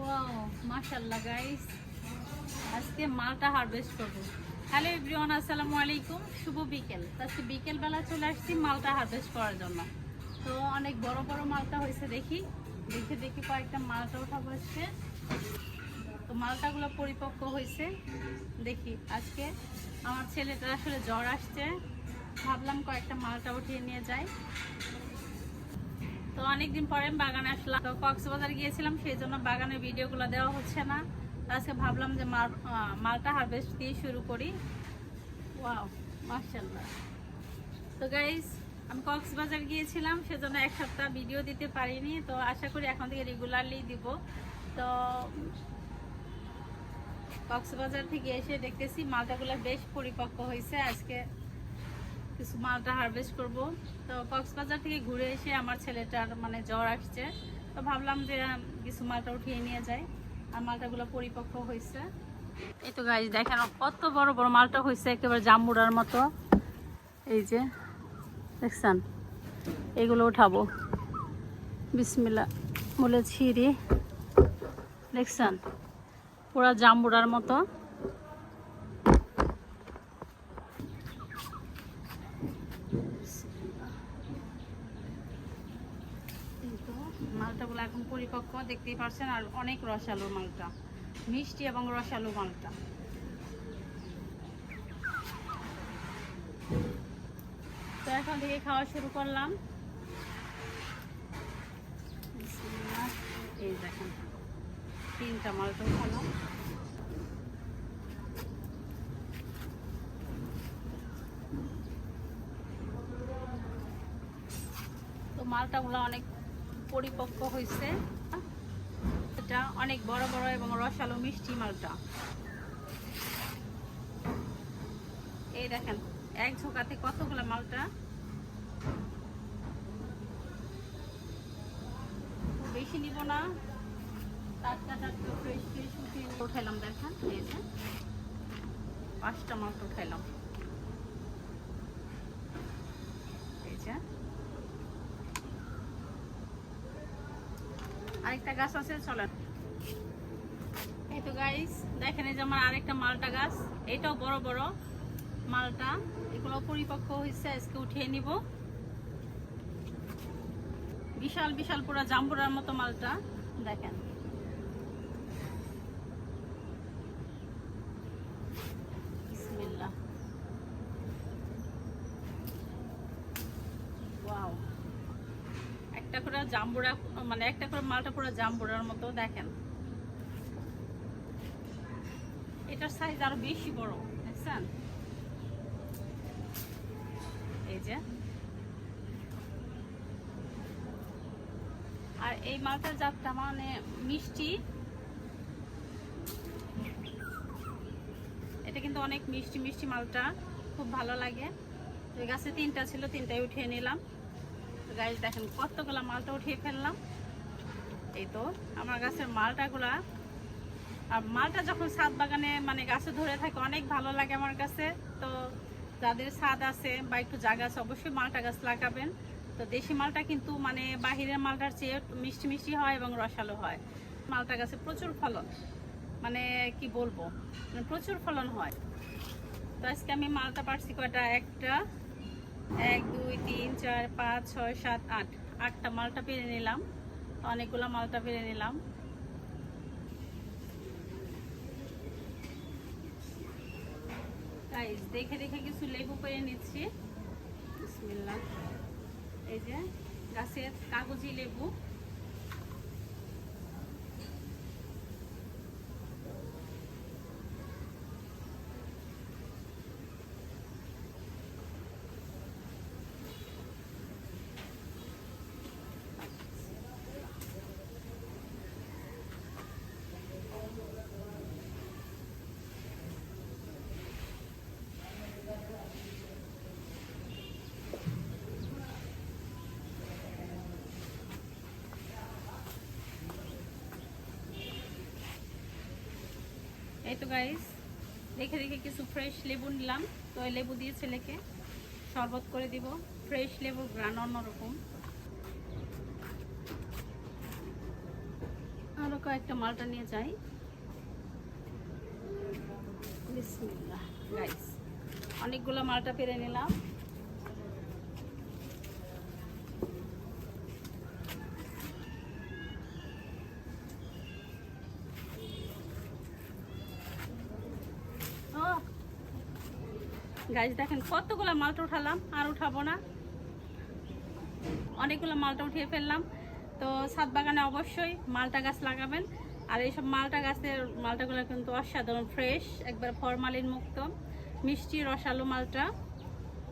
Wow মাশাআল্লাহ guys আজকে মালটা হারভেস্ট আসসালামু আলাইকুম। শুভ বিকেল। তো আজকে বিকেল চলে আসছি মালটা করার জন্য। তো অনেক বড় বড় মালটা হয়েছে দেখি। দেখে দেখি কয়েকটা মালটা তো মালটাগুলো পরিপক্ক হয়েছে। দেখি, আজকে আমার ছেলেটার আসলে জ্বর আসছে। ভাবলাম কয়েকটা মালটা উঠিয়ে নিয়ে যাই। তো অনেকদিন পরে আমি বাগানে আসলাম। তো কক্সবাজার গিয়েছিলাম, সেই জন্য বাগানের ভিডিওগুলো দেওয়া হচ্ছে না। আজকে ভাবলাম যে মাল মালটা হারভেস্ট দিয়ে শুরু করি। ওয়াও মার্শাল্লাহ তো গাইজ আমি কক্সবাজার গিয়েছিলাম, সেজন্য এক সপ্তাহ ভিডিও দিতে পারিনি। তো আশা করি এখন থেকে রেগুলারলি দিব। তো কক্সবাজার থেকে এসে দেখতেছি মালটাগুলো বেশ পরিপক্ক হয়েছে। আজকে কিছু মালটা হারভেস্ট করব। তো কক্সবাজার থেকে ঘুরে এসে আমার ছেলেটার মানে জ্বর আসছে। তো ভাবলাম যে কিছু মালটা উঠিয়ে নিয়ে যাই। আর মালটাগুলো পরিপক্ক হয়েছে। এই তো গাছ দেখেন কত বড় বড় মালটা হয়েছে, একেবারে জাম্বুরার মতো। এই যে, দেখছেন? এগুলো উঠাবো। বিসমিল্লা বলে ছিঁড়ি। দেখছেন? পুরা জাম্বুরার মতো। কিন্তু মালটাগুলো এখন পরিপক্ক, দেখতেই পারছেন, আর অনেক রসালো মালটা, মিষ্টি এবং রসালো মালটা। তো এখন থেকে খাওয়া শুরু করলাম। এই দেখেন, তিনটা মালটা উঠালাম তো মালটাগুলো অনেক পরিপক্ক হয়েছে এটা অনেক বড় বড় এবং রসালো মিষ্টি মালটা। এই দেখেন, এক ঝোঁকাতে কতগুলো মালটা? বেশি নিব না। ফ্রেশ ফ্রেশ উঠাইলাম, দেখেন, এই যে। পাঁচটা মালটা উঠাইলাম। এই যে। আরেকটা গাছ আছে, চলেন। এই তো গাইস দেখেন এই যে আমার আরেকটা মালটা গাছ। এটাও বড় বড় মালটা। এগুলো পরিপক্ক হয়েছে, আজকে উঠিয়ে নিব। বিশাল বিশাল পুরো জাম্বুরার মতো মালটা, দেখেন বিসমিল্লাহ ওয়াও একটা করে জাম্বুরা মানে একটা করে মালটা পুরো জাম্বুরার মতো, দেখেন। এটার সাইজ আরও বেশি বড়, দেখছেন? এই যে। আর এই মালটার জাতটা মানে মিষ্টি। এটা কিন্তু অনেক মিষ্টি মিষ্টি মালটা, খুব ভালো লাগে। তো গাছে তিনটা ছিল, তিনটাই উঠিয়ে নিলাম। গাছ দেখেন কতগুলা মালটা উঠিয়ে ফেললাম। এই তো, আমার গাছের মালটাগুলা। আর মালটা যখন ছাদ বাগানে মানে গাছে ধরে থাকে, অনেক ভালো লাগে আমার কাছে। তো যাদের ছাদ আছে বা একটু জায়গা আছে, অবশ্যই মালটা গাছ লাগাবেন। তো দেশি মালটা কিন্তু মানে বাহিরের মালটার চেয়ে মিষ্টি মিষ্টি হয় এবং রসালো হয়। মালটা গাছে প্রচুর ফলন মানে কি বলব মানে প্রচুর ফলন হয়। তো আজকে আমি মালটা পারছি কয়টা? একটা এক, দুই, তিন, চার, পাঁচ, ছয়, সাত, আট। আটটা মালটা পেরে নিলাম। অনেকগুলো মালটা পেরে নিলাম। দেখে দেখে কিছু লেবু পেরে নিচ্ছি। বিসমিল্লা এই যে গাছের কাগজি লেবু। এই তো গাইস দেখে দেখে কিছু ফ্রেশ লেবু নিলাম। তো এই লেবু দিয়ে ছেলেকে শরবত করে দিব। ফ্রেশ লেবুর গ্রান অন্যরকম। আরও কয়েকটা মালটা নিয়ে যাই। গাইস অনেকগুলো মালটা পেরে নিলাম। গাছ দেখেন কতগুলো মালটা উঠালাম, আর উঠাবো না। অনেকগুলো মালটা উঠিয়ে ফেললাম। তো ছাদ বাগানে অবশ্যই মালটা গাছ লাগাবেন। আর এইসব মালটা গাছের মালটাগুলো কিন্তু অসাধারণ ফ্রেশ একবার ফরমালিন মুক্ত, মিষ্টি, রসালো মালটা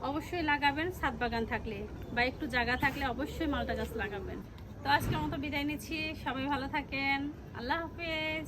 অবশ্যই লাগাবেন ছাদ বাগান থাকলে বা একটু জায়গা থাকলে অবশ্যই মালটা গাছ লাগাবেন। তো আজকের মতো বিদায় নিচ্ছি, সবাই ভালো থাকেন, আল্লাহ হাফেজ।